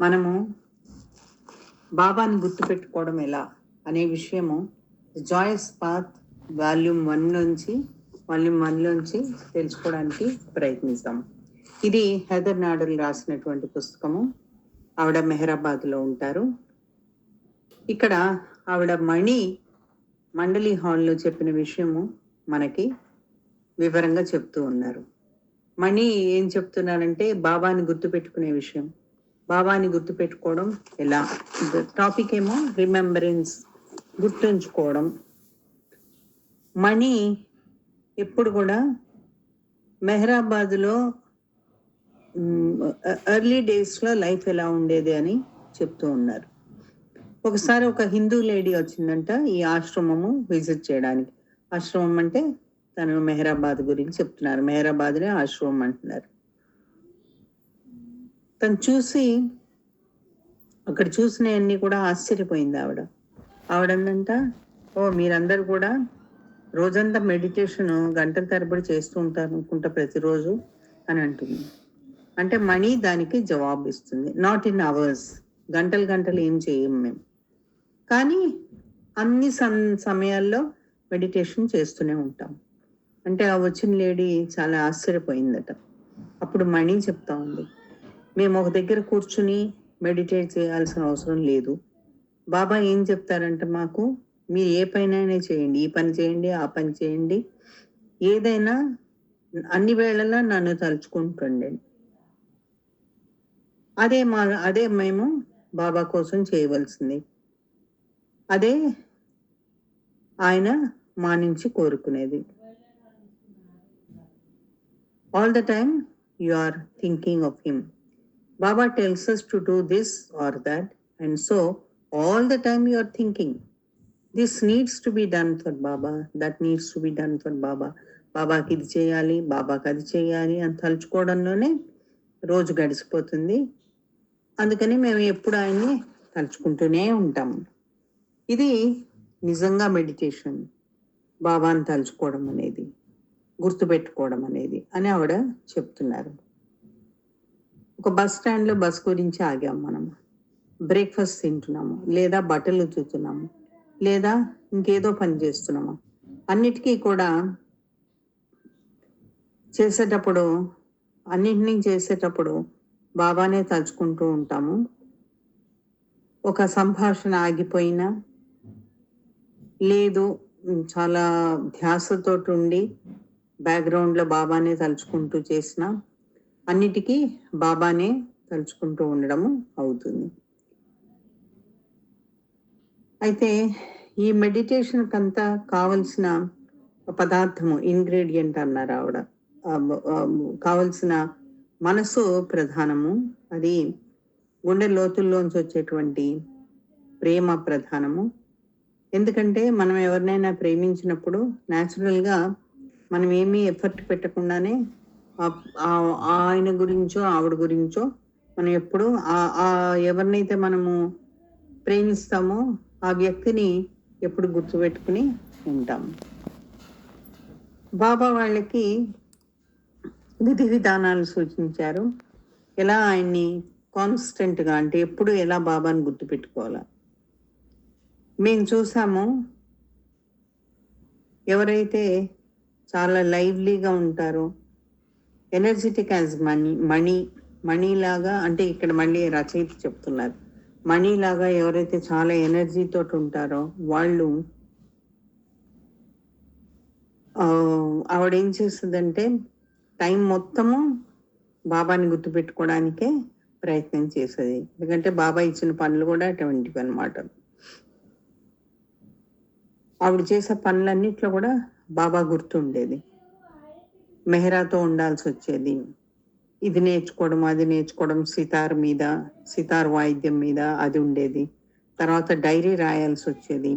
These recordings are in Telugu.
మనము బాబాని గుర్తుపెట్టుకోవడం ఎలా అనే విషయము జాయస్ పాత్ వాల్యూమ్ వన్ నుంచి వాల్యూమ్ వన్లోంచి తెలుసుకోవడానికి ప్రయత్నిస్తాం ఇది హైదర్ నాడల్ రాసినటువంటి పుస్తకము. ఆవిడ మెహరాబాద్లో ఉంటారు. ఇక్కడ ఆవిడ మణి మండలి హాల్లో చెప్పిన విషయము మనకి వివరంగా చెప్తూ ఉన్నారు. మణి ఏం చెప్తున్నారంటే బాబాని గుర్తుపెట్టుకునే విషయం. బాబాని గుర్తుపెట్టుకోవడం ఎలా? టాపిక్ ఏమో రిమెంబరెన్స్ గుర్తుంచుకోవడం. మణి ఎప్పుడు కూడా మెహరాబాద్లో ఎర్లీ డేస్లో లైఫ్ ఎలా ఉండేది అని చెప్తూ ఉన్నారు. ఒకసారి ఒక హిందూ లేడీ వచ్చిందంట ఈ ఆశ్రమము విజిట్ చేయడానికి. ఆశ్రమం అంటే తను మెహరాబాద్ గురించి చెప్తున్నారు. మెహరాబాద్నే ఆశ్రమం అంటున్నారు. తను చూసి అక్కడ చూసినవన్నీ కూడా ఆశ్చర్యపోయింది ఆవిడ. ఆవిడందంట ఓ మీరందరూ కూడా రోజంతా మెడిటేషన్ గంటల తరబడి చేస్తూ ఉంటారు అనుకుంటా ప్రతిరోజు అని అంటుంది. అంటే మనీ దానికి జవాబు ఇస్తుంది. నాట్ ఇన్ అవర్స్ గంటలు గంటలు ఏం చేయం మేము కానీ అన్ని సం- సమయాల్లో మెడిటేషన్ చేస్తూనే ఉంటాం. అంటే ఆ వచ్చిన లేడీ చాలా ఆశ్చర్యపోయిందట. అప్పుడు మణి చెప్తా ఉంది. మేము ఒక దగ్గర కూర్చుని మెడిటేట్ చేయాల్సిన అవసరం లేదు. బాబా ఏం చెప్తారంటే మాకు మీరు ఏ పైన చేయండి ఈ పని చేయండి ఆ పని చేయండి. ఏదైనా అన్ని వేళలా నన్ను తలుచుకుంటుండండి అదే మా అదే మేము బాబా కోసం చేయవలసింది. అదే ఆయన మా నుంచి కోరుకునేది. All the time you are thinking of him Baba tells us to do this or that and so all the time you are thinking this needs to be done for Baba that needs to be done for Baba బాబాకి ఇది చేయాలి బాబాకి అది చేయాలి అని తలుచుకోవడంలోనే రోజు గడిచిపోతుంది. అందుకని మేము ఎప్పుడు ఆయన్ని తలుచుకుంటూనే ఉంటాము ఇది నిజంగా మెడిటేషన్ బాబాని తలుచుకోవడం అనేది గుర్తుపెట్టుకోవడం అనేది అని ఆవిడ చెప్తున్నారు. ఒక బస్ స్టాండ్లో బస్ గురించి ఆగాం మనం. బ్రేక్ఫాస్ట్ తింటున్నాము లేదా బట్టలు చూస్తున్నాము లేదా ఇంకేదో పని చేస్తున్నాము. అన్నిటికీ కూడా చేసేటప్పుడు అన్నింటినీ చేసేటప్పుడు బాబానే తలుచుకుంటూ ఉంటాము. ఒక సంభాషణ ఆగిపోయినా లేదు చాలా ధ్యాసతో ఉండి బ్యాక్గ్రౌండ్లో బాబానే తలుచుకుంటూ చేసిన అన్నిటికీ బాబానే తలుచుకుంటూ ఉండడము అవుతుంది. అయితే ఈ మెడిటేషన్కి అంతా కావలసిన పదార్థము ఇంగ్రీడియంట్ అన్నారు ఆవిడ. కావలసిన మనసు ప్రధానము అది గుండె లోతుల్లోంచి వచ్చేటువంటి ప్రేమ ప్రధానము. ఎందుకంటే మనం ఎవరినైనా ప్రేమించినప్పుడు న్యాచురల్గా మనం ఏమీ ఎఫర్ట్ పెట్టకుండానే ఆయన గురించో ఆవిడ గురించో మనం ఎప్పుడు ఆ- ఎవరినైతే మనము ప్రేమిస్తామో ఆ వ్యక్తిని ఎప్పుడు గుర్తుపెట్టుకుని ఉంటాం. బాబా వాళ్ళకి విధి విధానాలు సూచించారు. ఎలా ఆయన్ని కాన్స్టెంట్గా అంటే ఎప్పుడు ఎలా బాబాని గుర్తుపెట్టుకోవాలా? మేము చూసాము ఎవరైతే చాలా లైవ్లీగా ఉంటారో energetic as money money money లాగా అంటే ఇక్కడ మళ్ళీ రచయిత చెప్తున్నారు. మణిలాగా ఎవరైతే చాలా ఎనర్జీతో ఉంటారో వాళ్ళు ఆవిడ ఏం చేస్తుందంటే టైం మొత్తము బాబాని గుర్తుపెట్టుకోవడానికే ప్రయత్నం చేసేది ఎందుకంటే బాబా ఇచ్చిన పనులు కూడా అటువంటివి అనమాట ఆవిడ చేసే పనులన్నిట్లో కూడా బాబా గుర్తుండేది. మెహరాతో ఉండాల్సి వచ్చేది ఇది నేర్చుకోవడం అది నేర్చుకోవడం సితార్ మీద సితార్ వాయిద్యం మీద అది ఉండేది. తర్వాత డైరీ రాయాల్సి వచ్చేది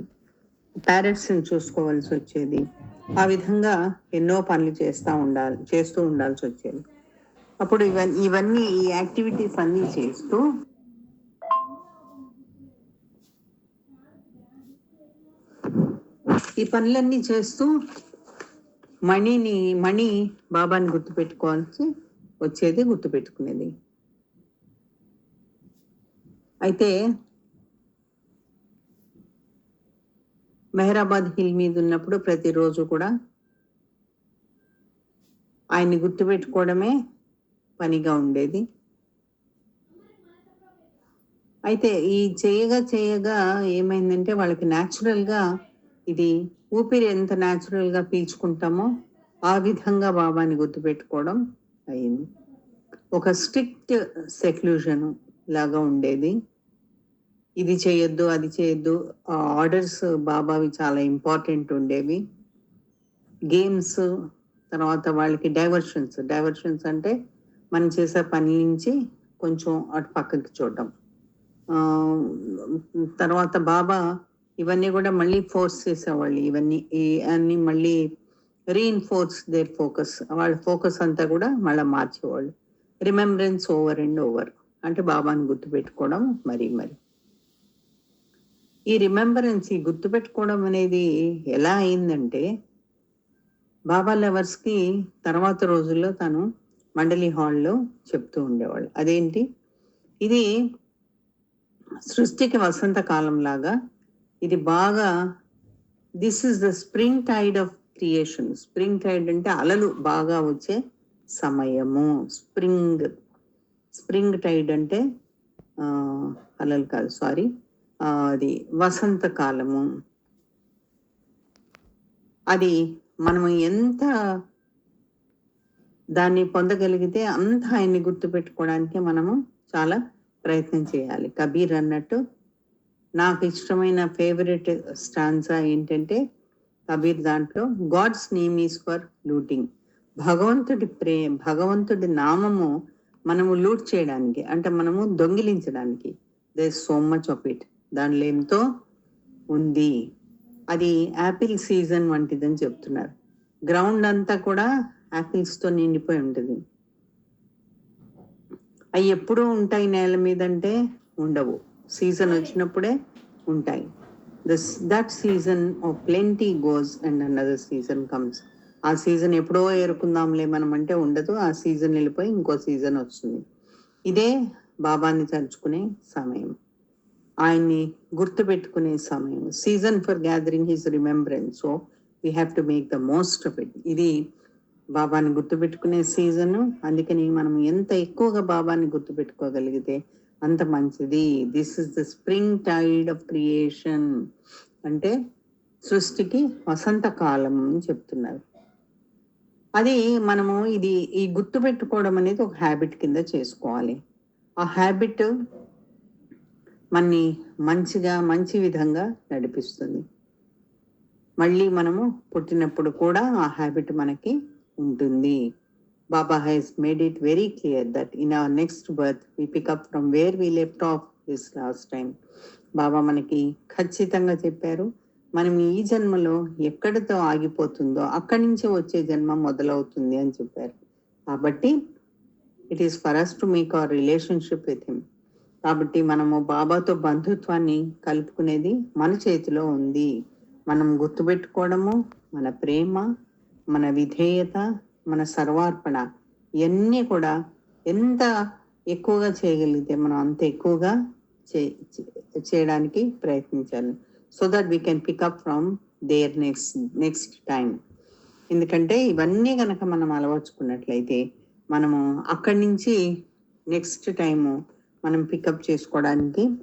పేరెంట్స్ని చూసుకోవాల్సి వచ్చేది ఆ విధంగా ఎన్నో పనులు చేస్తూ ఉండాలి చేస్తూ ఉండాల్సి వచ్చేది అప్పుడు ఇవన్నీ ఇవన్నీ ఈ యాక్టివిటీస్ అన్నీ చేస్తూ ఈ పనులన్నీ చేస్తూ మణిని మణి బాబాని గుర్తుపెట్టుకోవాల్సి వచ్చేది గుర్తుపెట్టుకునేది. అయితే మెహరాబాద్ హిల్ మీద ఉన్నప్పుడు ప్రతిరోజు కూడా ఆయన్ని గుర్తుపెట్టుకోవడమే పనిగా ఉండేది. అయితే ఈ చేయగా చేయగా ఏమైందంటే వాళ్ళకి న్యాచురల్గా ఇది ఊపిరి ఎంత న్యాచురల్గా పీల్చుకుంటామో ఆ విధంగా బాబాని గుర్తుపెట్టుకోవడం అయింది. ఒక స్ట్రిక్ట్ సెక్లూషన్ లాగా ఉండేది. ఇది చేయొద్దు అది చేయొద్దు ఆర్డర్స్ బాబావి చాలా ఇంపార్టెంట్ ఉండేవి. గేమ్స్ తర్వాత వాళ్ళకి డైవర్షన్స్ డైవర్షన్స్ అంటే మనం చేసే పని నుంచి కొంచెం అటు పక్కకి చూడడం. తర్వాత బాబా ఇవన్నీ కూడా మళ్ళీ ఫోర్స్ చేసేవాళ్ళు. ఇవన్నీ ఈ అన్ని మళ్ళీ రీఇన్ఫోర్స్ దేర్ ఫోకస్ వాళ్ళ ఫోకస్ అంతా కూడా మళ్ళీ మార్చేవాళ్ళు. రిమెంబరెన్స్ ఓవర్ అండ్ ఓవర్ అంటే బాబాని గుర్తుపెట్టుకోవడం మరి మరి. ఈ రిమెంబరెన్స్ ఈ గుర్తుపెట్టుకోవడం అనేది ఎలా అయిందంటే బాబా లవర్స్కి తర్వాత రోజుల్లో తను మండలి హాల్లో చెప్తూ ఉండేవాళ్ళు. అదేంటి? ఇది సృష్టికి వసంత కాలం లాగా ఇది బాగా this is the spring tide of creation spring tide అంటే అలలు బాగా వచ్చే సమయము. స్ప్రింగ్ స్ప్రింగ్ టైడ్ అంటే అలలు కాదు సారీ అది వసంతకాలము అది మనం ఎంత దాన్ని పొందగలిగితే అంత ఆయన్ని గుర్తుపెట్టుకోవడానికి మనము చాలా ప్రయత్నం చేయాలి. కబీర్ అన్నట్టు నాకు ఇష్టమైన ఫేవరెట్ స్టాన్సా ఏంటంటే కబీర్ దాంట్లో god's name is for looting భగవంతుడి ప్రే భగవంతుడి నామము మనము లూట్ చేయడానికి అంటే మనము దొంగిలించడానికి. They so much of it దానిలో ఎంతో ఉంది. అది యాపిల్ సీజన్ వంటిదని చెప్తున్నారు. గ్రౌండ్ అంతా కూడా యాపిల్స్తో నిండిపోయి ఉంటుంది. అవి ఎప్పుడూ ఉంటాయి నేల మీద అంటే ఉండవు. సీజన్ వచ్చినప్పుడే ఉంటాయి. This that season of plenty goes and another season comes ఆ సీజన్ ఎప్పుడో ఏరుకుందాంలే మనం అంటే ఉండదు ఆ సీజన్ వెళ్ళిపోయి ఇంకో సీజన్ వస్తుంది. ఇదే బాబాని తలుచుకునే సమయం. ఆయన్ని గుర్తుపెట్టుకునే సమయం. Season for gathering his remembrance so we have to make the most of it ఇది బాబాని గుర్తుపెట్టుకునే సీజను అందుకని మనం ఎంత ఎక్కువగా బాబాని గుర్తుపెట్టుకోగలిగితే అంత మంచిది. This is the spring tide of creation అంటే సృష్టికి వసంత కాలం అని చెప్తున్నారు. అది మనము ఇది ఈ గుర్తు పెట్టుకోవడం అనేది ఒక హ్యాబిట్ కింద చేసుకోవాలి. ఆ హ్యాబిట్ మనని మంచిగా మంచి విధంగా నడిపిస్తుంది. మళ్ళీ మనము పుట్టినప్పుడు కూడా ఆ హ్యాబిట్ మనకి ఉంటుంది. Baba has made it very clear that in our next birth we pick up from where we left off this last time Baba మనకి ఖచ్చితంగా చెప్పారు. మనం ఈ జన్మలో ఎక్కడితో ఆగిపోతుందో అక్కడి నుంచే వచ్చే జన్మ మొదలవుతుంది అని చెప్పారు. కాబట్టి it is for us to make our relationship with him కాబట్టి మనము బాబాతో బంధుత్వాన్ని కలుపుకునేది మన చేతిలో ఉంది. మనం గుర్తుపెట్టుకోవడము మన ప్రేమ మన విధేయత మన సర్వార్పణ ఇవన్నీ కూడా ఎంత ఎక్కువగా చేయగలిగితే మనం అంత ఎక్కువగా చే- చేయడానికి ప్రయత్నించాలి. So that we can pick up from there next next time ఎందుకంటే ఇవన్నీ కనుక మనం అలవర్చుకున్నట్లయితే మనము అక్కడి నుంచి నెక్స్ట్ టైము మనం పికప్ చేసుకోవడానికి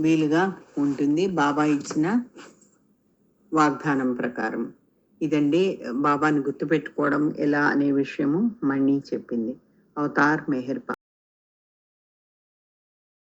వీలుగా ఉంటుంది. బాబా ఇచ్చిన వాగ్దానం ప్రకారం. ఇదండి బాబాని గుర్తుపెట్టుకోవడం ఎలా అనే విషయము మణి చెప్పింది. అవతార్ మెహర్